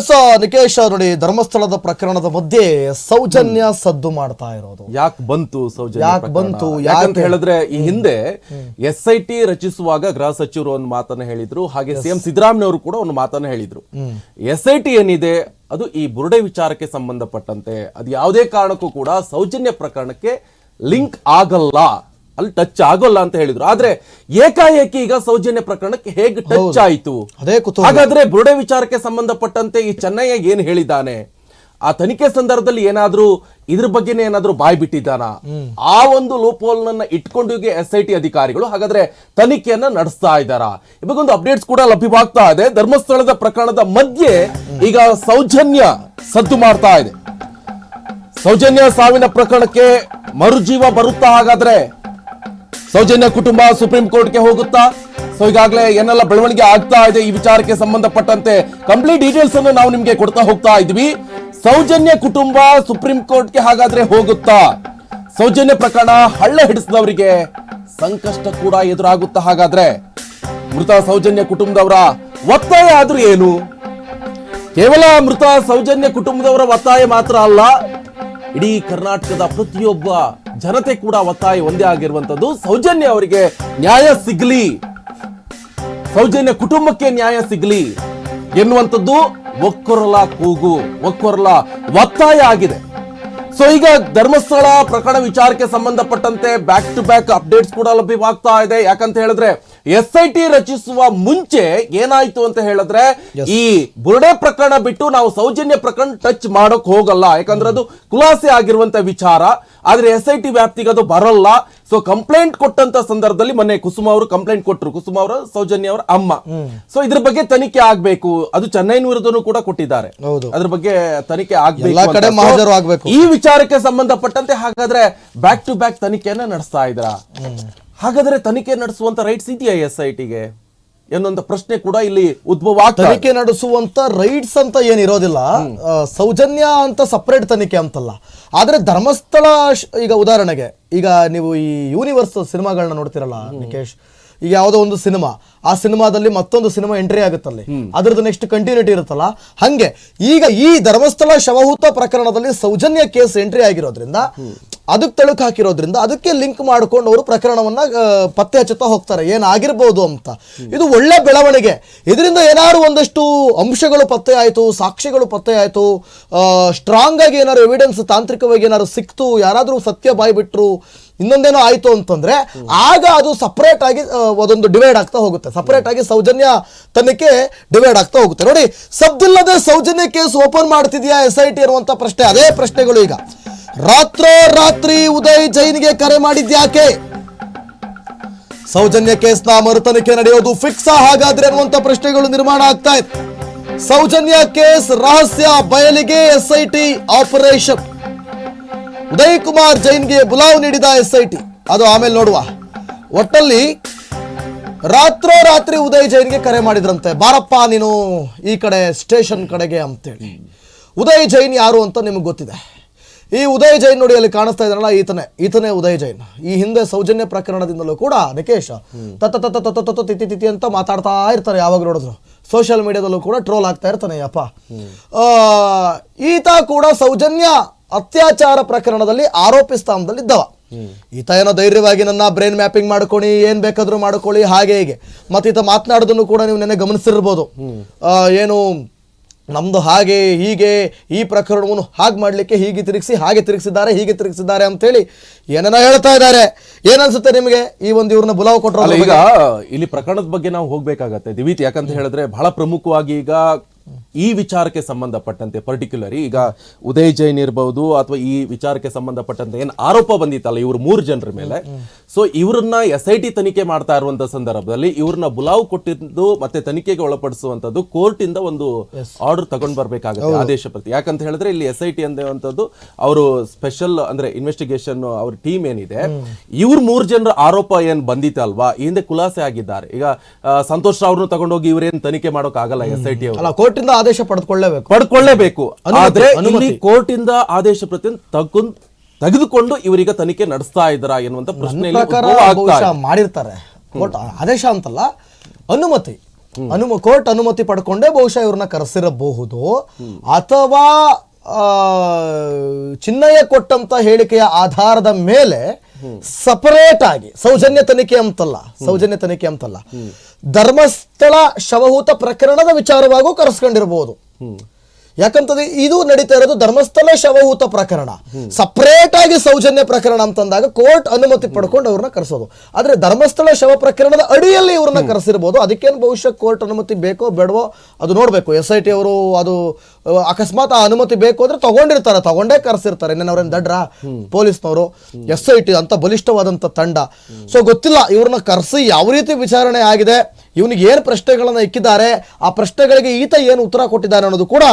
S Nikesh ನೋಡಿ ಧರ್ಮಸ್ಥಳದ ಪ್ರಕರಣದ ಮಧ್ಯೆ ಸೌಜನ್ಯ ಸದ್ದು ಮಾಡ್ತಾ ಇರೋದು. ಯಾಕೆ ಬಂತು ಸೌಜನ್ಯ ಯಾಕೆ ಬಂತು? ಯಾಕಂತ ಯಾಕೆ? ಹೇಳಿದ್ರೆ ಈ ಹಿಂದೆ ಎಸ್ ಐ ಟಿ ರಚಿಸುವಾಗ ಗೃಹ ಸಚಿವರು ಒಂದು ಮಾತನ್ನ ಹೇಳಿದ್ರು ಹಾಗೆ ಸಿಎಂ ಸಿದ್ದರಾಮಯ್ಯವರು ಕೂಡ ಒಂದು ಮಾತನ್ನ ಹೇಳಿದ್ರು. ಎಸ್ ಐ ಟಿ ಏನಿದೆ ಅದು ಈ ಬುರುಡೆ ವಿಚಾರಕ್ಕೆ ಸಂಬಂಧಪಟ್ಟಂತೆ ಅದು ಯಾವುದೇ ಕಾರಣಕ್ಕೂ ಕೂಡ ಸೌಜನ್ಯ ಪ್ರಕರಣಕ್ಕೆ ಲಿಂಕ್ ಆಗಲ್ಲ. ಅಲ್ಲಿ ಟಚ್ ಆಗೋಲ್ಲ ಅಂತ ಹೇಳಿದ್ರು. ಆದ್ರೆ ಏಕಾಏಕಿ ಈಗ ಸೌಜನ್ಯ ಪ್ರಕರಣಕ್ಕೆ ಹೇಗೆ ಟಚ್ ಆಯ್ತು? ಹಾಗಾದ್ರೆ ಬುರುಡೆ ವಿಚಾರಕ್ಕೆ ಸಂಬಂಧಪಟ್ಟಂತೆ ಈ ಚೆನ್ನಯ್ಯ ಏನ್ ಹೇಳಿದ್ದಾನೆ? ಆ ತನಿಖೆ ಸಂದರ್ಭದಲ್ಲಿ ಏನಾದ್ರೂ ಇದ್ರ ಬಗ್ಗೆನೇ ಏನಾದ್ರೂ ಬಾಯ್ ಬಿಟ್ಟಿದ್ದಾನ? ಆ ಒಂದು ಲೋಪೋಲ್ ನನ್ನ ಇಟ್ಕೊಂಡು ಎಸ್ ಐ ಟಿ ಅಧಿಕಾರಿಗಳು ಹಾಗಾದ್ರೆ ತನಿಖೆಯನ್ನ ನಡೆಸ್ತಾ ಇದ್ದಾರ? ಇವಾಗ ಒಂದು ಅಪ್ಡೇಟ್ಸ್ ಕೂಡ ಲಭ್ಯವಾಗ್ತಾ ಇದೆ. ಧರ್ಮಸ್ಥಳದ ಪ್ರಕರಣದ ಮಧ್ಯೆ ಈಗ ಸೌಜನ್ಯ ಸದ್ದು ಮಾಡ್ತಾ ಇದೆ. ಸೌಜನ್ಯ ಸಾವಿನ ಪ್ರಕರಣಕ್ಕೆ ಮರುಜೀವ ಬರುತ್ತಾ ಹಾಗಾದ್ರೆ ಸೌಜನ್ಯ ಕುಟುಂಬ ಸುಪ್ರೀಂ ಕೋರ್ಟ್ಗೆ ಹೋಗುತ್ತಾ? ಸೊ ಈಗಾಗಲೇ ಏನೆಲ್ಲ ಬೆಳವಣಿಗೆ ಆಗ್ತಾ ಇದೆ ಈ ವಿಚಾರಕ್ಕೆ ಸಂಬಂಧಪಟ್ಟಂತೆ ಕಂಪ್ಲೀಟ್ ಡೀಟೇಲ್ಸ್ ಅನ್ನು ನಾವು ನಿಮಗೆ ಕೊಡ್ತಾ ಹೋಗ್ತಾ ಇದ್ವಿ. ಸೌಜನ್ಯ ಕುಟುಂಬ ಸುಪ್ರೀಂ ಕೋರ್ಟ್ಗೆ ಹಾಗಾದ್ರೆ ಹೋಗುತ್ತಾ? ಸೌಜನ್ಯ ಪ್ರಕರಣ ಹಳ್ಳ ಹಿಡಿಸಿದವರಿಗೆ ಸಂಕಷ್ಟ ಕೂಡ ಎದುರಾಗುತ್ತಾ ಹಾಗಾದ್ರೆ? ಮೃತ ಸೌಜನ್ಯ ಕುಟುಂಬದವರ ಒತ್ತಾಯ ಆದ್ರೂ ಏನು? ಕೇವಲ ಮೃತ ಸೌಜನ್ಯ ಕುಟುಂಬದವರ ಒತ್ತಾಯ ಮಾತ್ರ ಅಲ್ಲ, ಇಡೀ ಕರ್ನಾಟಕದ ಪ್ರತಿಯೊಬ್ಬ ಜನತೆ ಕೂಡ ಒತ್ತಾಯ ಒಂದೇ ಆಗಿರುವಂತದ್ದು. ಸೌಜನ್ಯ ಅವರಿಗೆ ನ್ಯಾಯ ಸಿಗ್ಲಿ. ಸೌಜನ್ಯ ಕುಟುಂಬಕ್ಕೆ ನ್ಯಾಯ ಸಿಗ್ಲಿ ಎನ್ನುವಂಥದ್ದು ಒಕ್ಕೊರಲ ಕೂಗು, ಒಕ್ಕೊರಲ ಒತ್ತಾಯ ಆಗಿದೆ. ಸೊ ಈಗ ಧರ್ಮಸ್ಥಳ ಪ್ರಕರಣ ವಿಚಾರಕ್ಕೆ ಸಂಬಂಧಪಟ್ಟಂತೆ ಬ್ಯಾಕ್ ಟು ಬ್ಯಾಕ್ ಅಪ್ಡೇಟ್ಸ್ ಕೂಡ ಲಭ್ಯವಾಗ್ತಾ ಇದೆ. ಯಾಕಂತ ಹೇಳಿದ್ರೆ ಎಸ್ ಐ ಟಿ ರಚಿಸುವ ಮುಂಚೆ ಏನಾಯ್ತು ಅಂತ ಹೇಳಿದ್ರೆ ಈ ಬುರುಡೆ ಪ್ರಕರಣ ಬಿಟ್ಟು ನಾವು ಸೌಜನ್ಯ ಪ್ರಕರಣ ಟಚ್ ಮಾಡೋಕ್ ಹೋಗಲ್ಲ. ಯಾಕಂದ್ರೆ ಅದು ಖುಲಾಸೆ ಆಗಿರುವಂತ ವಿಚಾರ. ಆದ್ರೆ ಎಸ್ ಐ ಟಿ ವ್ಯಾಪ್ತಿಗೆ ಅದು ಬರಲ್ಲ. ಸೊ ಕಂಪ್ಲೇಂಟ್ ಕೊಟ್ಟಂತ ಸಂದರ್ಭದಲ್ಲಿ ಮೊನ್ನೆ ಕುಸುಮ ಅವರು ಕಂಪ್ಲೇಂಟ್ ಕೊಟ್ಟರು ಕುಸುಮ ಅವರ ಸೌಜನ್ಯ ಅವರ ಅಮ್ಮ. ಸೊ ಇದ್ರ ಬಗ್ಗೆ ತನಿಖೆ ಆಗ್ಬೇಕು. ಅದು ಚೆನ್ನೈನ ವಿರುದ್ಧನೂ ಕೂಡ ಕೊಟ್ಟಿದ್ದಾರೆ. ಅದ್ರ ಬಗ್ಗೆ ತನಿಖೆ ಆಗ್ಬೇಕು. ಈ ವಿಚಾರಕ್ಕೆ ಸಂಬಂಧಪಟ್ಟಂತೆ ಹಾಗಾದ್ರೆ ಬ್ಯಾಕ್ ಟು ಬ್ಯಾಕ್ ತನಿಖೆಯನ್ನ ನಡೆಸ್ತಾ ಇದ್ರ? ಹಾಗಾದ್ರೆ ತನಿಖೆ ನಡೆಸುವಂತ ರೈಟ್ಸ್ ಇದೆಯಾ ಎಸ್ ಐ ಟಿಗೆ ಎನ್ನುವಂತ ಪ್ರಶ್ನೆ ಕೂಡ ಇಲ್ಲಿ ಉದ್ಭವ. ತನಿಖೆ ನಡೆಸುವಂತ ರೈಟ್ಸ್ ಅಂತ ಏನಿರೋದಿಲ್ಲ ಸೌಜನ್ಯ ಅಂತ ಸಪರೇಟ್ ತನಿಖೆ ಅಂತಲ್ಲ. ಆದ್ರೆ ಧರ್ಮಸ್ಥಳ ಈಗ ಉದಾಹರಣೆಗೆ ಈಗ ನೀವು ಈ ಯೂನಿವರ್ಸ್ ಸಿನಿಮಾಗಳನ್ನ ನೋಡ್ತಿರಲ್ಲ ನಿಕೇಶ್ ಈಗ ಯಾವುದೋ ಒಂದು ಸಿನಿಮಾ ಆ ಸಿನಿಮಾದಲ್ಲಿ ಮತ್ತೊಂದು ಸಿನಿಮಾ ಎಂಟ್ರಿ ಆಗುತ್ತಲ್ಲಿ ಅದ್ರದ್ದು ನೆಕ್ಸ್ಟ್ ಕಂಟಿನ್ಯೂಟಿ ಇರುತ್ತಲ್ಲ. ಹಂಗೆ ಈಗ ಈ ಧರ್ಮಸ್ಥಳ ಶವಹೂತ ಪ್ರಕರಣದಲ್ಲಿ ಸೌಜನ್ಯ ಕೇಸ್ ಎಂಟ್ರಿ ಆಗಿರೋದ್ರಿಂದ ಅದಕ್ಕೆ ತಳುಕು ಹಾಕಿರೋದ್ರಿಂದ ಅದಕ್ಕೆ ಲಿಂಕ್ ಮಾಡ್ಕೊಂಡು ಅವರು ಪ್ರಕರಣವನ್ನ ಪತ್ತೆ ಹಚ್ಚುತ್ತಾ ಹೋಗ್ತಾರೆ. ಏನಾಗಿರ್ಬೋದು ಅಂತ. ಇದು ಒಳ್ಳೆ ಬೆಳವಣಿಗೆ. ಇದರಿಂದ ಏನಾದ್ರು ಒಂದಷ್ಟು ಅಂಶಗಳು ಪತ್ತೆ ಆಯಿತು, ಸಾಕ್ಷಿಗಳು ಪತ್ತೆ ಆಯಿತು ಸ್ಟ್ರಾಂಗ್ ಆಗಿ ಏನಾದ್ರು ಎವಿಡೆನ್ಸ್ ತಾಂತ್ರಿಕವಾಗಿ ಏನಾದ್ರು ಸಿಕ್ತು, ಯಾರಾದ್ರೂ ಸತ್ಯ ಬಾಯ್ಬಿಟ್ರು ಇನ್ನೊಂದೇನೋ ಆಯ್ತು ಅಂತಂದ್ರೆ ಆಗ ಅದು ಸಪ್ರೇಟ್ ಆಗಿ ಅದೊಂದು ಡಿವೈಡ್ ಆಗ್ತಾ ಹೋಗುತ್ತೆ. ಸಪ್ರೇಟ್ ಆಗಿ ಸೌಜನ್ಯ ತನಿಖೆ ಡಿವೈಡ್ ಆಗ್ತಾ ಹೋಗುತ್ತೆ. ನೋಡಿ, ಸದ್ದಿಲ್ಲದೆ ಸೌಜನ್ಯ ಕೇಸ್ ಓಪನ್ ಮಾಡ್ತಿದ್ಯಾ ಎಸ್ ಐ ಟಿ ಅನ್ನುವಂಥ ಪ್ರಶ್ನೆ, ಅದೇ ಪ್ರಶ್ನೆಗಳು ಈಗ. ರಾತ್ರೋ ರಾತ್ರಿ ಉದಯ್ ಜೈನ್ಗೆ ಕರೆ ಮಾಡಿದ್ಯಾಕೆ? ಸೌಜನ್ಯ ಕೇಸ್ನ ಮರುತನಿಖೆ ನಡೆಯೋದು ಫಿಕ್ಸ್ ಹಾಗಾದ್ರೆ ಅನ್ನುವಂತ ಪ್ರಶ್ನೆಗಳು ನಿರ್ಮಾಣ ಆಗ್ತಾ ಇದೆ ಸೌಜನ್ಯ ಕೇಸ್ ರಹಸ್ಯ ಬಯಲಿಗೆ S I T operation Uday Kumar ಜೈನ್ಗೆ ಬುಲಾವ್ ನೀಡಿದ ಎಸ್ ಐ ಟಿ ಅದು ಆಮೇಲೆ ನೋಡುವ. ಒಟ್ಟಲ್ಲಿ ರಾತ್ರೋ ರಾತ್ರಿ ಉದಯ್ ಜೈನ್ಗೆ ಕರೆ ಮಾಡಿದ್ರಂತೆ. ಬಾರಪ್ಪ, ನೀನು ಈ ಕಡೆ ಸ್ಟೇಷನ್ ಕಡೆಗೆ ಅಂತೇಳಿ. ಉದಯ್ ಜೈನ್ ಯಾರು ಅಂತ ನಿಮಗೆ ಗೊತ್ತಿದೆ. ಈ ಉದಯ್ ಜೈನ್ ನೋಡಿ ಅಲ್ಲಿ ಕಾಣಿಸ್ತಾ ಇದ್ದಾನಲ್ಲ ಈತನೇ ಈತನೇ ಉದಯ್ ಜೈನ್. ಈ ಹಿಂದೆ ಸೌಜನ್ಯ ಪ್ರಕರಣದಿಂದಲೂ ಕೂಡ ನಿಕೇಶ್ ತತ್ತ ತತ್ತ ತತ್ತ ತತ್ತ ತಿತಿ ತಿತಿ ಅಂತ ಮಾತಾಡ್ತಾ ಇರ್ತಾರೆ ಯಾವಾಗ ನೋಡಿದ್ರು. ಸೋಷಿಯಲ್ ಮೀಡಿಯಾದಲ್ಲೂ ಕೂಡ ಟ್ರೋಲ್ ಆಗ್ತಾ ಇರ್ತಾನೆ ಅಪ್ಪ ಈತ ಕೂಡ ಸೌಜನ್ಯ ಅತ್ಯಾಚಾರ ಪ್ರಕರಣದಲ್ಲಿ ಆರೋಪಿ ಸ್ಥಾನದಲ್ಲಿ ಇದ್ದವ ಈತ ಏನೋ ಧೈರ್ಯವಾಗಿ ನನ್ನ ಬ್ರೈನ್ ಮ್ಯಾಪಿಂಗ್ ಮಾಡ್ಕೊಳ್ಳಿ, ಏನ್ ಬೇಕಾದ್ರೂ ಮಾಡ್ಕೊಳ್ಳಿ, ಹಾಗೆ ಹೀಗೆ. ಮತ್ತೆ ಈತ ಮಾತನಾಡೋದನ್ನು ಕೂಡ ನೀವು ನೆನೆ ಗಮನಿಸಿರ್ಬೋದು. ಏನು ನಮ್ದು ಹಾಗೆ ಹೀಗೆ ಈ ಪ್ರಕರಣವನ್ನು ಹಾಗೆ ಮಾಡಲಿಕ್ಕೆ ಹೀಗೆ ತಿರುಗಿಸಿ ಹಾಗೆ ತಿರುಗಿಸಿದ್ದಾರೆ ಹೀಗೆ ತಿರುಗಿಸಿದ್ದಾರೆ ಅಂತೇಳಿ ಏನನ್ನ ಹೇಳ್ತಾ ಇದ್ದಾರೆ? ಏನನ್ಸುತ್ತೆ ನಿಮಗೆ ಈ ಒಂದು ಇವ್ರನ್ನ ಬುಲಾವ್ ಕೊಟ್ಟರು ಈಗ ಇಲ್ಲಿ ಪ್ರಕರಣದ ಬಗ್ಗೆ ನಾವು ಹೋಗ್ಬೇಕಾಗತ್ತೆ. ದಿವಿತ್ ಯಾಕಂತ ಹೇಳಿದ್ರೆ ಬಹಳ ಪ್ರಮುಖವಾಗಿ ಈಗ ಈ ವಿಚಾರಕ್ಕೆ ಸಂಬಂಧಪಟ್ಟಂತೆ ಪರ್ಟಿಕ್ಯುಲರ್ ಈಗ ಉದಯ್ ಜೈನ್ ಇರಬಹುದು ಅಥವಾ ಈ ವಿಚಾರಕ್ಕೆ ಸಂಬಂಧಪಟ್ಟಂತೆ ಏನು ಆರೋಪ ಬಂದಿತ್ತಲ್ಲ ಇವರು ಮೂರು ಜನರ ಮೇಲೆ. ಸೊ ಇವ್ರನ್ನ ಎಸ್ ಐ ಟಿ ತನಿಖೆ ಮಾಡ್ತಾ ಇರುವಂತ ಸಂದರ್ಭದಲ್ಲಿ ಇವ್ರನ್ನ ಬುಲಾವ್ ಕೊಟ್ಟಿದ್ದು ಮತ್ತೆ ತನಿಖೆಗೆ ಒಳಪಡಿಸುವಂತದ್ದು ಕೋರ್ಟ್ ಇಂದ ಒಂದು ಆರ್ಡರ್ ತಗೊಂಡ್ ಬರ್ಬೇಕಾಗುತ್ತೆ ಆದೇಶ ಪ್ರತಿ. ಯಾಕಂತ ಹೇಳಿದ್ರೆ ಇಲ್ಲಿ ಎಸ್ ಐ ಟಿ ಅನ್ನುವಂಥದ್ದು ಅವರು ಸ್ಪೆಷಲ್ ಅಂದ್ರೆ ಇನ್ವೆಸ್ಟಿಗೇಷನ್ ಅವ್ರ ಟೀಮ್ ಏನಿದೆ ಇವ್ರ ಮೂರ್ ಜನರ ಆರೋಪ ಏನ್ ಬಂದಿತ್ತಲ್ವಾ? ಈ ಹಿಂದೆ ಖುಲಾಸೆ ಆಗಿದ್ದಾರೆ. ಈಗ ಸಂತೋಷ್ ಅವ್ರನ್ನ ತಗೊಂಡೋಗಿ ಇವ್ರೇನ್ ತನಿಖೆ ಮಾಡೋಕ್ಕಾಗಲ್ಲ ಎಸ್ ಐ ಟಿ ಅವರು. ಅಲ್ಲ ಕೋರ್ಟಿಂದ ಆದೇಶ ಪಡೆದುಕೊಳ್ಳಬೇಕು. ಪಡ್ಕೊಳ್ಳೇಬೇಕು. ಅನುಮತಿ, ಆದ್ರೆ. ಇಲ್ಲಿ ಕೋರ್ಟ್ ಇಂದ ಆದೇಶ ಪ್ರತಿ ತಗೊಂಡ್ ತೆಗೆದುಕೊಂಡು ಇವರೀಗ ತನಿಖೆ ನಡೆಸ್ತಾ ಇದ್ದಾರಾ ಎನ್ನುವಂತ ಪ್ರಶ್ನೆ ಇಲ್ಲಿ ಪ್ರಕಾರ ಉದ್ಭವ ಆಗ್ತಾ ಬಹುಶಃ ಮಾಡಿರ್ತಾರೆ. ಕೋರ್ಟ್ ಆದೇಶ ಅಂತಲ್ಲ ಅನುಮತಿ. ಅನುಮ ಕೋರ್ಟ್ ಅನುಮತಿ ಪಡ್ಕೊಂಡೇ ಬಹುಶಃ ಇವ್ರನ್ನ ಕರೆಸಿರಬಹುದು. ಅಥವಾ ಆ, ಚಿನ್ನಯ್ಯ ಕೊಟ್ಟಂತ ಹೇಳಿಕೆಯ ಆಧಾರದ ಮೇಲೆ ಸಪರೇಟ್ ಆಗಿ ಸೌಜನ್ಯ ತನಿಖೆ ಅಂತಲ್ಲ ಸೌಜನ್ಯ ತನಿಖೆ ಅಂತಲ್ಲ. ಧರ್ಮಸ್ಥಳ ಶವಹೂತ ಪ್ರಕರಣದ ವಿಚಾರವಾಗೂ ಕರೆಸ್ಕೊಂಡಿರಬಹುದು ಯಾಕಂತಂದ್ರೆ ಇದು ನಡೀತಾ ಇರೋದು ಧರ್ಮಸ್ಥಳ ಶವಹೂತ ಪ್ರಕರಣ. ಸಪರೇಟ್ ಆಗಿ ಸೌಜನ್ಯ ಪ್ರಕರಣ ಅಂತಂದಾಗ ಕೋರ್ಟ್ ಅನುಮತಿ ಪಡ್ಕೊಂಡು ಅವ್ರನ್ನ ಕರೆಸೋದು. ಆದ್ರೆ ಧರ್ಮಸ್ಥಳ ಶವ ಪ್ರಕರಣದ ಅಡಿಯಲ್ಲಿ ಇವ್ರನ್ನ ಕರೆಸಿರ್ಬೋದು. ಅದಕ್ಕೇನು ಬಹುಶಃ ಕೋರ್ಟ್ ಅನುಮತಿ ಬೇಕೋ ಬೇಡವೋ ಅದು ನೋಡ್ಬೇಕು. ಎಸ್ ಐ ಟಿ ಅವರು ಅದು ಅಕಸ್ಮಾತ್ ಆ ಅನುಮತಿ ಬೇಕು ಅಂದ್ರೆ ತಗೊಂಡಿರ್ತಾರೆ. ತಗೊಂಡೇ ಕರೆಸಿರ್ತಾರೆ. ಇನ್ನೇನು ಅವ್ರೇನ್ ದಡ್ರ? ಪೊಲೀಸ್ನವರು. ಎಸ್ ಐ ಟಿ ಅಂತ ಬಲಿಷ್ಠವಾದಂತ ತಂಡ. ಸೊ ಗೊತ್ತಿಲ್ಲ. ಇವ್ರನ್ನ ಕರೆಸಿ ಯಾವ ರೀತಿ ವಿಚಾರಣೆ ಆಗಿದೆ? ಇವನಿಗೆ ಏನು ಪ್ರಶ್ನೆಗಳನ್ನು ಇಕ್ಕಿದ್ದಾರೆ, ಆ ಪ್ರಶ್ನೆಗಳಿಗೆ ಈತ ಏನು ಉತ್ತರ ಕೊಟ್ಟಿದ್ದಾನೆ ಅನ್ನೋದು ಕೂಡ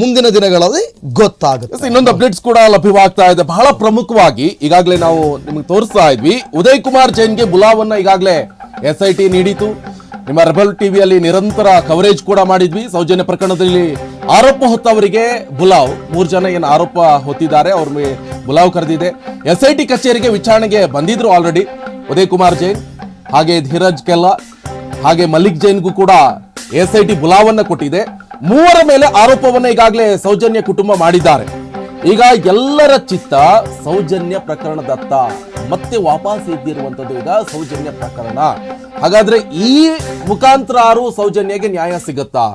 ಮುಂದಿನ ದಿನಗಳಲ್ಲಿ ಗೊತ್ತಾಗುತ್ತೆ. ಇನ್ನೊಂದು ಅಪ್ಡೇಟ್ಸ್ ಕೂಡ ಲಭ್ಯವಾಗ್ತಾ ಇದೆ. ಬಹಳ ಪ್ರಮುಖವಾಗಿ ಈಗಾಗಲೇ ನಾವು ನಿಮಗೆ ತೋರಿಸ್ತಾ ಇದ್ವಿ. ಉದಯ್ ಕುಮಾರ್ ಜೈನ್ಗೆ ಬುಲಾವನ್ನ ಈಗಾಗಲೇ ಎಸ್ ಐ ಟಿ ನೀಡಿತು. ನಿಮ್ಮ ರೆಬಲ್ ಟಿವಿಯಲ್ಲಿ ನಿರಂತರ ಕವರೇಜ್ ಕೂಡ ಮಾಡಿದ್ವಿ. ಸೌಜನ್ಯ ಪ್ರಕರಣದಲ್ಲಿ ಆರೋಪ ಹೊತ್ತವರಿಗೆ ಬುಲಾವ್, ಮೂರು ಜನ ಏನು ಆರೋಪ ಹೊತ್ತಿದ್ದಾರೆ, ಅವ್ರ ಬುಲಾವ್ ಕರೆದಿದೆ. ಎಸ್ ಐ ಟಿ ಕಚೇರಿಗೆ ವಿಚಾರಣೆಗೆ ಬಂದಿದ್ರು ಆಲ್ರೆಡಿ ಉದಯ್ ಕುಮಾರ್ ಜೈನ್. ಹಾಗೆ ಧೀರಜ್ ಕೆಲ್ಲ ಹಾಗೆ ಮಲ್ಲಿಕ್ ಜೈನ್ಗೂ ಕೂಡ ಎಸ್ ಐ ಬುಲಾವನ್ನ ಕೊಟ್ಟಿದೆ. ಮೂವರ ಮೇಲೆ ಆರೋಪವನ್ನ ಈಗಾಗಲೇ ಸೌಜನ್ಯ ಕುಟುಂಬ ಮಾಡಿದ್ದಾರೆ. ಈಗ ಎಲ್ಲರ ಚಿತ್ತ ಸೌಜನ್ಯ ಪ್ರಕರಣದತ್ತ ಮತ್ತೆ ವಾಪಸ್ ಇದ್ದಿರುವಂತದ್ದು ಈಗ ಸೌಜನ್ಯ ಪ್ರಕರಣ. ಹಾಗಾದ್ರೆ ಈ ಮುಖಾಂತರಾರು ಸೌಜನ್ಯಗೆ ನ್ಯಾಯ ಸಿಗುತ್ತಾ?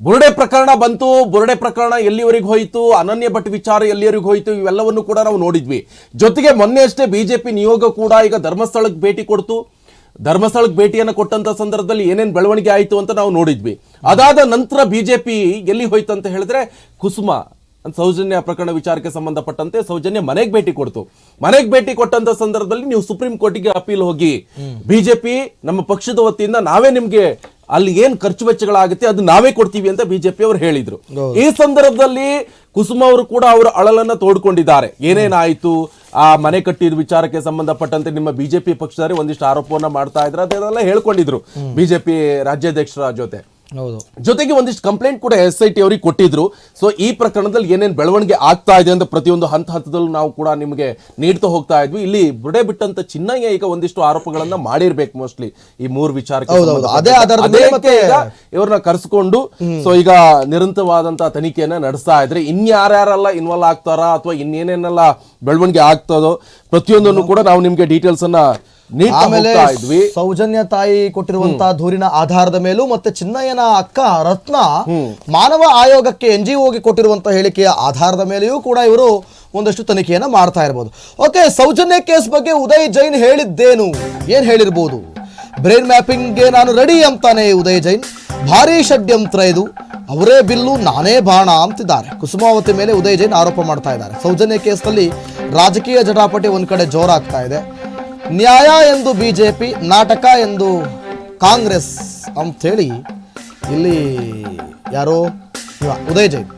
ಬುರುಡೆ ಪ್ರಕರಣ ಬಂತು, ಬುರುಡೆ ಪ್ರಕರಣ ಎಲ್ಲಿವರೆಗೆ ಹೋಯಿತು, ಅನನ್ಯ ಭಟ್ ವಿಚಾರ ಎಲ್ಲಿವರೆಗೆ ಹೋಯಿತು, ಇವೆಲ್ಲವನ್ನು ಕೂಡ ನಾವು ನೋಡಿದ್ವಿ. ಜೊತೆಗೆ ಮೊನ್ನೆ ಅಷ್ಟೇ ಬಿಜೆಪಿ ನಿಯೋಗ ಕೂಡ ಈಗ ಧರ್ಮಸ್ಥಳಕ್ಕೆ ಭೇಟಿ ಕೊಡ್ತು. ಧರ್ಮಸ್ಥಳಕ್ಕೆ ಭೇಟಿಯನ್ನು ಕೊಟ್ಟಂತ ಸಂದರ್ಭದಲ್ಲಿ ಏನೇನು ಬೆಳವಣಿಗೆ ಆಯಿತು ಅಂತ ನಾವು ನೋಡಿದ್ವಿ. ಅದಾದ ನಂತರ ಬಿಜೆಪಿ ಎಲ್ಲಿ ಹೋಯ್ತು ಅಂತ ಹೇಳಿದ್ರೆ ಕುಸುಮ ಸೌಜನ್ಯ ಪ್ರಕರಣ ವಿಚಾರಕ್ಕೆ ಸಂಬಂಧಪಟ್ಟಂತೆ ಸೌಜನ್ಯ ಮನೆಗೆ ಭೇಟಿ ಕೊಡ್ತು. ಮನೆಗೆ ಭೇಟಿ ಕೊಟ್ಟಂತ ಸಂದರ್ಭದಲ್ಲಿ ನೀವು ಸುಪ್ರೀಂ ಕೋರ್ಟಿಗೆ ಅಪೀಲ್ ಹೋಗಿ ಬಿಜೆಪಿ ನಮ್ಮ ಪಕ್ಷದ ವತಿಯಿಂದ ನಾವೇ ನಿಮ್ಗೆ ಅಲ್ಲಿ ಏನ್ ಖರ್ಚು ವೆಚ್ಚಗಳಾಗುತ್ತೆ ಅದು ನಾವೇ ಕೊಡ್ತೀವಿ ಅಂತ ಬಿಜೆಪಿ ಅವರು ಹೇಳಿದ್ರು. ಈ ಸಂದರ್ಭದಲ್ಲಿ ಕುಸುಮ ಅವರು ಕೂಡ ಅವರ ಅಳಲನ್ನ ತೋಡ್ಕೊಂಡಿದ್ದಾರೆ. ಏನೇನಾಯ್ತು ಆ ಮನೆ ಕಟ್ಟಿದ ವಿಚಾರಕ್ಕೆ ಸಂಬಂಧಪಟ್ಟಂತೆ ನಿಮ್ಮ ಬಿಜೆಪಿ ಪಕ್ಷದವರೇ ಒಂದಿಷ್ಟು ಆರೋಪವನ್ನ ಮಾಡ್ತಾ ಇದ್ರೆ ಅದನ್ನೆಲ್ಲ ಹೇಳ್ಕೊಂಡಿದ್ರು ಬಿಜೆಪಿ ರಾಜ್ಯಾಧ್ಯಕ್ಷರ ಜೊತೆ. ಹೌದು. ಜೊತೆಗೆ ಒಂದಿಷ್ಟು ಕಂಪ್ಲೇಂಟ್ ಕೂಡ ಎಸ್ ಐ ಟಿ ಅವರಿಗೆ ಕೊಟ್ಟಿದ್ರು. ಸೊ ಈ ಪ್ರಕರಣದಲ್ಲಿ ಏನೇನ್ ಬೆಳವಣಿಗೆ ಆಗ್ತಾ ಇದೆ ಅಂತ ಪ್ರತಿಯೊಂದು ಹಂತ ಹಂತದಲ್ಲೂ ನಾವು ಕೂಡ ನಿಮಗೆ ನೀಡ್ತಾ ಹೋಗ್ತಾ ಇದ್ವಿ. ಇಲ್ಲಿ ಬುಡೆ ಬಿಟ್ಟಂತ ಚಿನ್ನಯ್ಯ ಈಗ ಒಂದಿಷ್ಟು ಆರೋಪಗಳನ್ನ ಮಾಡಿರ್ಬೇಕು ಮೋಸ್ಟ್ಲಿ ಈ ಮೂರು ವಿಚಾರಕ್ಕೆ ಇವ್ರನ್ನ ಕರೆಸ್ಕೊಂಡು ಸೊ ಈಗ ನಿರಂತರವಾದಂತಹ ತನಿಖೆಯನ್ನ ನಡೆಸ್ತಾ ಇದ್ರೆ ಇನ್ಯಾರ್ಯಾರೆಲ್ಲ ಇನ್ವಾಲ್ವ್ ಆಗ್ತಾರಾ ಅಥವಾ ಇನ್ನೇನೇನೆಲ್ಲ ಬೆಳವಣಿಗೆ ಆಗ್ತದೋ ಪ್ರತಿಯೊಂದನ್ನು ಕೂಡ ನಾವು ನಿಮ್ಗೆ ಡೀಟೇಲ್ಸ್ ಅನ್ನ ಆಮೇಲೆ ಸೌಜನ್ಯ ತಾಯಿ ಕೊಟ್ಟಿರುವಂತಹ ದೂರಿನ ಆಧಾರದ ಮೇಲೂ ಮತ್ತೆ ಚಿನ್ನಯ್ಯನ ಅಕ್ಕ ರತ್ನ ಮಾನವ ಆಯೋಗಕ್ಕೆ ಎನ್ ಜಿ ಒಗೆ ಕೊಟ್ಟಿರುವಂತಹ ಹೇಳಿಕೆಯ ಆಧಾರದ ಮೇಲೆಯೂ ಕೂಡ ಇವರು ಒಂದಷ್ಟು ತನಿಖೆಯನ್ನ ಮಾಡ್ತಾ ಇರಬಹುದು ಓಕೆ ಸೌಜನ್ಯ ಕೇಸ್ ಬಗ್ಗೆ ಉದಯ್ ಜೈನ್ ಹೇಳಿದ್ದೇನು? ಏನ್ ಹೇಳಿರ್ಬೋದು? ಬ್ರೈನ್ ಮ್ಯಾಪಿಂಗ್ಗೆ ನಾನು ರೆಡಿ ಅಂತಾನೆ ಉದಯ್ ಜೈನ್. ಭಾರಿ ಷಡ್ಯಂತ್ರ ಇದು. ಅವರೇ ಬಿಲ್ಲು ನಾನೇ ಬಾಣ ಅಂತಿದ್ದಾರೆ. ಕುಸುಮಾವತಿ ಮೇಲೆ ಉದಯ್ ಜೈನ್ ಆರೋಪ ಮಾಡ್ತಾ ಇದ್ದಾರೆ. ಸೌಜನ್ಯ ಕೇಸ್ನಲ್ಲಿ ರಾಜಕೀಯ ಜಟಾಪಟಿ ಒಂದ್ ಕಡೆ ಜೋರಾಗ್ತಾ ಇದೆ. ನ್ಯಾಯ ಎಂದು ಬಿಜೆಪಿ, ನಾಟಕ ಎಂದು ಕಾಂಗ್ರೆಸ್ ಅಂಥೇಳಿ ಇಲ್ಲಿ ಯಾರೋ ಉದಯ್ ಜೈನ್.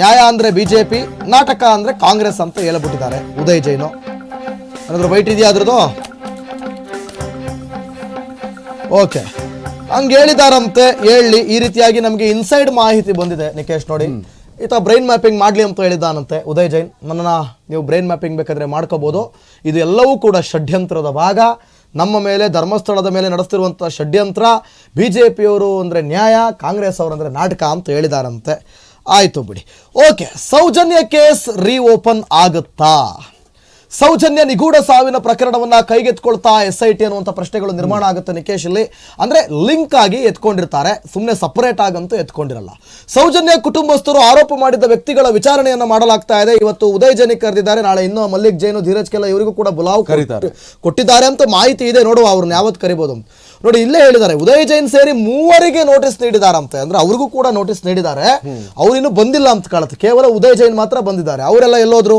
ನ್ಯಾಯ ಅಂದರೆ ಬಿ ಜೆ ಪಿ ನಾಟಕ ಅಂದರೆ ಕಾಂಗ್ರೆಸ್ ಅಂತ ಹೇಳ್ಬಿಟ್ಟಿದ್ದಾರೆ ಉದಯ್ ಜೈನು. ಅದ್ರ ವೈಟ್ ಇದೆಯಾ ಅದ್ರದ್ದು? ಓಕೆ. ಹಂಗೆ ಹೇಳಿದಾರಂತೆ, ಹೇಳಿ, ಈ ರೀತಿಯಾಗಿ ನಮಗೆ ಇನ್ಸೈಡ್ ಮಾಹಿತಿ ಬಂದಿದೆ ನಿಕೇಶ್ ನೋಡಿ. ಈತ ಬ್ರೈನ್ ಮ್ಯಾಪಿಂಗ್ ಮಾಡಲಿ ಅಂತ ಹೇಳಿದ್ದಾನಂತೆ. ಉದಯ್ ಜೈನ್, ನನ್ನನ್ನು ನೀವು ಬ್ರೈನ್ ಮ್ಯಾಪಿಂಗ್ ಬೇಕಾದರೆ ಮಾಡ್ಕೋಬೋದು. ಇದು ಎಲ್ಲವೂ ಕೂಡ ಷಡ್ಯಂತ್ರದ ಭಾಗ. ನಮ್ಮ ಮೇಲೆ, ಧರ್ಮಸ್ಥಳದ ಮೇಲೆ ನಡೆಸ್ತಿರುವಂಥ ಷಡ್ಯಂತ್ರ ಬಿ ಜೆ ಪಿಯವರು ಅಂದರೆ ನ್ಯಾಯ, ಕಾಂಗ್ರೆಸ್ ಅವರು ಅಂದರೆ ನಾಟಕ ಅಂತ ಹೇಳಿದಾರಂತೆ. ಆಯಿತು ಬಿಡಿ. ಓಕೆ, ಸೌಜನ್ಯ ಕೇಸ್ ರೀಓಪನ್ ಆಗುತ್ತಾ? ಸೌಜನ್ಯ ನಿಗೂಢ ಸಾವಿನ ಪ್ರಕರಣವನ್ನ ಕೈಗೆತ್ಕೊಳ್ತಾ ಎಸ್ ಐ ಟಿ ಅನ್ನುವಂಥ ಪ್ರಶ್ನೆಗಳು ನಿರ್ಮಾಣ ಆಗುತ್ತೆ ನಿಕೇಶ್ ಇಲ್ಲಿ. ಅಂದ್ರೆ ಲಿಂಕ್ ಆಗಿ ಎತ್ಕೊಂಡಿರ್ತಾರೆ. ಸುಮ್ಮನೆ ಸಪರೇಟ್ ಆಗಂತೂ ಎತ್ಕೊಂಡಿರಲ್ಲ. ಸೌಜನ್ಯ ಕುಟುಂಬಸ್ಥರು ಆರೋಪ ಮಾಡಿದ್ದ ವ್ಯಕ್ತಿಗಳ ವಿಚಾರಣೆಯನ್ನು ಮಾಡಲಾಗ್ತಾ ಇದೆ. ಇವತ್ತು ಉದಯ್ ಜನಿ ಕರೆದಿದ್ದಾರೆ. ನಾಳೆ ಇನ್ನೂ ಮಲ್ಲಿಕ್ ಜೈನು ಧೀರಜ್ ಕೆಲ ಇವರಿಗೂ ಕೂಡ ಬುಲಾವ್ ಕರೀತಾರೆ. ಕೊಟ್ಟಿದ್ದಾರೆ ಅಂತ ಮಾಹಿತಿ ಇದೆ. ನೋಡುವ ಅವ್ರನ್ನ ಯಾವತ್ತು ಕರಿಬೋದು ಅಂತ. ನೋಡಿ ಇಲ್ಲೇ ಹೇಳಿದ್ದಾರೆ. ಉದಯ್ ಜೈನ್ ಸೇರಿ ಮೂವರಿಗೆ ನೋಟಿಸ್ ನೀಡಿದಾರಂತೆ ಅಂದ್ರೆ ಅವ್ರಿಗೂ ಕೂಡ ನೋಟಿಸ್ ನೀಡಿದ್ದಾರೆ. ಅವ್ರಿನ್ನೂ ಬಂದಿಲ್ಲ ಅಂತ ಕಾಣುತ್ತೆ. ಕೇವಲ ಉದಯ್ ಜೈನ್ ಮಾತ್ರ ಬಂದಿದ್ದಾರೆ. ಅವರೆಲ್ಲ ಎಲ್ಲೋದ್ರು?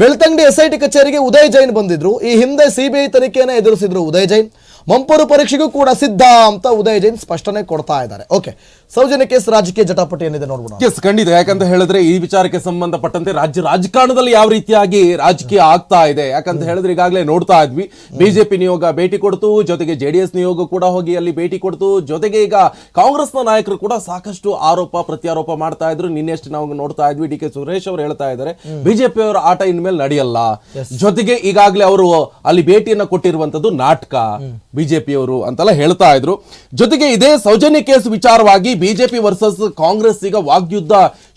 ಬೆಳ್ತಂಗಡಿ ಎಸ್ಐಟಿ ಕಚೇರಿಗೆ ಉದಯ್ ಜೈನ್ ಬಂದಿದ್ರು. ಈ ಹಿಂದೆ ಸಿಬಿಐ ತನಿಖೆಯನ್ನು ಎದುರಿಸಿದ್ರು ಉದಯ್ ಜೈನ್. ಮಂಪರು ಪರೀಕ್ಷೆಗೂ ಕೂಡ ಸಿದ್ಧ ಅಂತ ಉದಯ್ ಜೈನ್ ಸ್ಪಷ್ಟನೆ ಕೊಡ್ತಾ ಇದ್ದಾರೆ. ಓಕೆ ಸೌಜನ್ಯ ಕೇಸ್ ರಾಜಕೀಯ ಜಟಾಪಟಿ ಏನಿದೆ ನೋಡ್ಬೋದು ಎಸ್ ಖಂಡಿತ. ಯಾಕಂತ ಹೇಳಿದ್ರೆ ಈ ವಿಚಾರಕ್ಕೆ ಸಂಬಂಧಪಟ್ಟಂತೆ ರಾಜ್ಯ ರಾಜಕಾರಣದಲ್ಲಿ ಯಾವ ರೀತಿಯಾಗಿ ರಾಜಕೀಯ ಆಗ್ತಾ ಇದೆ? ಯಾಕಂತ ಹೇಳಿದ್ರೆ ಈಗಾಗಲೇ ನೋಡ್ತಾ ಇದ್ವಿ. ಬಿಜೆಪಿ ನಿಯೋಗ ಭೇಟಿ ಕೊಡ್ತು ಜೊತೆಗೆ ಜೆಡಿಎಸ್ ನಿಯೋಗ ಕೂಡ ಹೋಗಿ ಅಲ್ಲಿ ಭೇಟಿ ಕೊಡ್ತು. ಜೊತೆಗೆ ಈಗ ಕಾಂಗ್ರೆಸ್ನ ನಾಯಕರು ಕೂಡ ಸಾಕಷ್ಟು ಆರೋಪ ಪ್ರತ್ಯಾರೋಪ ಮಾಡ್ತಾ ಇದ್ರು. ನಿನ್ನೆಷ್ಟು ನಾವು ನೋಡ್ತಾ ಇದ್ವಿ. ಡಿ ಕೆ ಸುರೇಶ್ ಅವರು ಹೇಳ್ತಾ ಇದ್ದಾರೆ ಬಿಜೆಪಿ ಅವರ ಆಟ ಇನ್ಮೇಲೆ ನಡೆಯಲ್ಲ. ಜೊತೆಗೆ ಈಗಾಗಲೇ ಅವರು ಅಲ್ಲಿ ಭೇಟಿಯನ್ನ ಕೊಟ್ಟಿರುವಂತದ್ದು ನಾಟಕ. ಬಿಜೆಪಿಯವರು ಅಂತೆಲ್ಲ ಹೇಳ್ತಾ ಇದ್ರು. ಜೊತೆಗೆ ಇದೇ ಸೌಜನ್ಯ ಕೇಸ್ ವಿಚಾರವಾಗಿ ಬಿಜೆಪಿ ವರ್ಸಸ್ ಕಾಂಗ್ರೆಸ್ ಈಗ ವಾಗ್ಯುದ್ಧ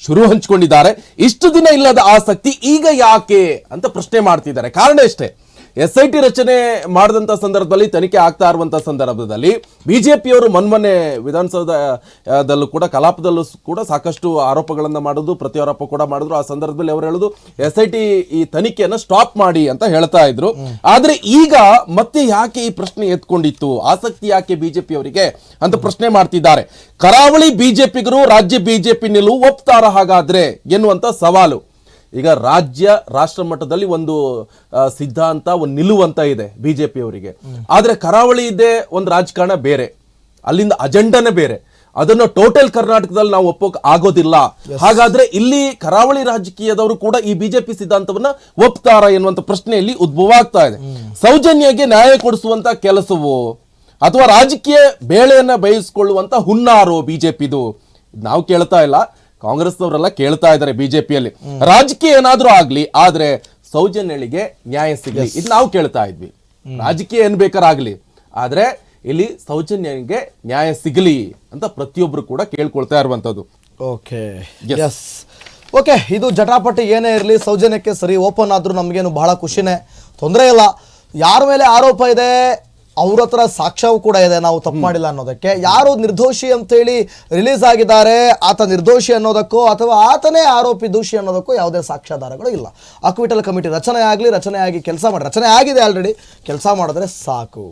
ಶುರು ಹಂಚಿಕೊಂಡಿದ್ದಾರೆ. ಇಷ್ಟು ದಿನ ಇಲ್ಲದ ಆಸಕ್ತಿ ಈಗ ಯಾಕೆ ಅಂತ ಪ್ರಶ್ನೆ ಮಾಡ್ತಿದ್ದಾರೆ. ಕಾರಣ ಇಷ್ಟೇ ಎಸ್ ಐ ಟಿ ರಚನೆ ಮಾಡಿದಂತ ಸಂದರ್ಭದಲ್ಲಿ ತನಿಖೆ ಆಗ್ತಾ ಇರುವಂಥ ಸಂದರ್ಭದಲ್ಲಿ ಬಿಜೆಪಿಯವರು ಮೊನ್ಮೊನ್ನೆ ವಿಧಾನಸೌಧದಲ್ಲೂ ಕೂಡ, ಕಲಾಪದಲ್ಲೂ ಕೂಡ ಸಾಕಷ್ಟು ಆರೋಪಗಳನ್ನು ಮಾಡೋದು, ಪ್ರತಿಯಾರೋಪ ಕೂಡ ಮಾಡಿದ್ರು. ಆ ಸಂದರ್ಭದಲ್ಲಿ ಅವರು ಹೇಳೋದು ಎಸ್ ಐ ಟಿ ಈ ತನಿಖೆಯನ್ನು ಸ್ಟಾಪ್ ಮಾಡಿ ಅಂತ ಹೇಳ್ತಾ ಇದ್ರು. ಆದರೆ ಈಗ ಮತ್ತೆ ಯಾಕೆ ಈ ಪ್ರಶ್ನೆ ಎತ್ಕೊಂಡಿತ್ತು? ಆಸಕ್ತಿ ಯಾಕೆ ಬಿಜೆಪಿ ಅವರಿಗೆ ಅಂತ ಪ್ರಶ್ನೆ ಮಾಡ್ತಿದ್ದಾರೆ. ಕರಾವಳಿ ಬಿಜೆಪಿಗರು ರಾಜ್ಯ ಬಿಜೆಪಿ ನಿಲುವು ಒಪ್ತಾರ ಹಾಗಾದ್ರೆ ಎನ್ನುವಂಥ ಸವಾಲು. ಈಗ ರಾಜ್ಯ ರಾಷ್ಟ್ರ ಮಟ್ಟದಲ್ಲಿ ಒಂದು ಸಿದ್ಧಾಂತ ಒಂದು ನಿಲುವಂತ ಇದೆ ಬಿಜೆಪಿ ಅವರಿಗೆ. ಆದರೆ ಕರಾವಳಿ ಇದೆ ಒಂದು ರಾಜಕಾರಣ ಬೇರೆ. ಅಲ್ಲಿಂದ ಅಜೆಂಡಾನೇ ಬೇರೆ. ಅದನ್ನು ಟೋಟಲ್ ಕರ್ನಾಟಕದಲ್ಲಿ ನಾವು ಒಪ್ಪೋಕ್ ಆಗೋದಿಲ್ಲ. ಹಾಗಾದ್ರೆ ಇಲ್ಲಿ ಕರಾವಳಿ ರಾಜಕೀಯದವರು ಕೂಡ ಈ ಬಿಜೆಪಿ ಸಿದ್ಧಾಂತವನ್ನ ಒಪ್ತಾರ ಎನ್ನುವಂತ ಪ್ರಶ್ನೆಯಲ್ಲಿ ಉದ್ಭವ ಆಗ್ತಾ ಇದೆ. ಸೌಜನ್ಯಗೆ ನ್ಯಾಯ ಕೊಡಿಸುವಂತ ಕೆಲಸವು ಅಥವಾ ರಾಜಕೀಯ ಬೇಳೆಯನ್ನ ಬಯಸಿಕೊಳ್ಳುವಂತ ಹುನ್ನಾರು ಬಿಜೆಪಿದು. ನಾವು ಕೇಳ್ತಾ ಇಲ್ಲ. ಕಾಂಗ್ರೆಸ್ನವರೆಲ್ಲ ಕೇಳ್ತಾ ಇದ್ದಾರೆ ಬಿಜೆಪಿಯಲ್ಲಿ. ರಾಜಕೀಯ ಏನಾದ್ರೂ ಆಗ್ಲಿ ಆದ್ರೆ ಸೌಜನ್ಯಳಿಗೆ ನ್ಯಾಯ ಸಿಗಲಿ ಇದು ನಾವು ಕೇಳ್ತಾ ಇದ್ವಿ. ರಾಜಕೀಯ ಏನ್ ಬೇಕಾರಾಗ್ಲಿ ಆದ್ರೆ ಇಲ್ಲಿ ಸೌಜನ್ಯನಿಗೆ ನ್ಯಾಯ ಸಿಗಲಿ ಅಂತ ಪ್ರತಿಯೊಬ್ರು ಕೂಡ ಕೇಳ್ಕೊಳ್ತಾ ಇರುವಂತದ್ದು ಓಕೆ. ಎಸ್ ಓಕೆ ಇದು ಜಟಾಪಟಿ ಏನೇ ಇರಲಿ ಸೌಜನ್ಯಕ್ಕೆ ಸರಿ ಓಪನ್ ಆದರೂ ನಮಗೇನು ಬಹಳ ಖುಷಿನೇ. ತೊಂದರೆ ಇಲ್ಲ. ಯಾರ ಮೇಲೆ ಆರೋಪ ಇದೆ ಅವ್ರ ಹತ್ರ ಸಾಕ್ಷ್ಯವು ಕೂಡ ಇದೆ ನಾವು ತಪ್ಪು ಮಾಡಿಲ್ಲ ಅನ್ನೋದಕ್ಕೆ. ಯಾರು ನಿರ್ದೋಷಿ ಅಂತೇಳಿ ರಿಲೀಸ್ ಆಗಿದ್ದಾರೆ ಆತ ನಿರ್ದೋಷಿ ಅನ್ನೋದಕ್ಕೋ ಅಥವಾ ಆತನೇ ಆರೋಪಿ ದೋಷಿ ಅನ್ನೋದಕ್ಕೋ ಯಾವುದೇ ಸಾಕ್ಷ್ಯಾಧಾರಗಳು ಇಲ್ಲ. ಅಕ್ವಿಟಲ್ ಕಮಿಟಿ ರಚನೆ ಆಗಲಿ ರಚನೆ ಆಗಿ ಕೆಲಸ ಮಾಡಿ ರಚನೆ ಆಗಿದೆ ಆಲ್ರೆಡಿ ಕೆಲಸ ಮಾಡಿದ್ರೆ ಸಾಕು.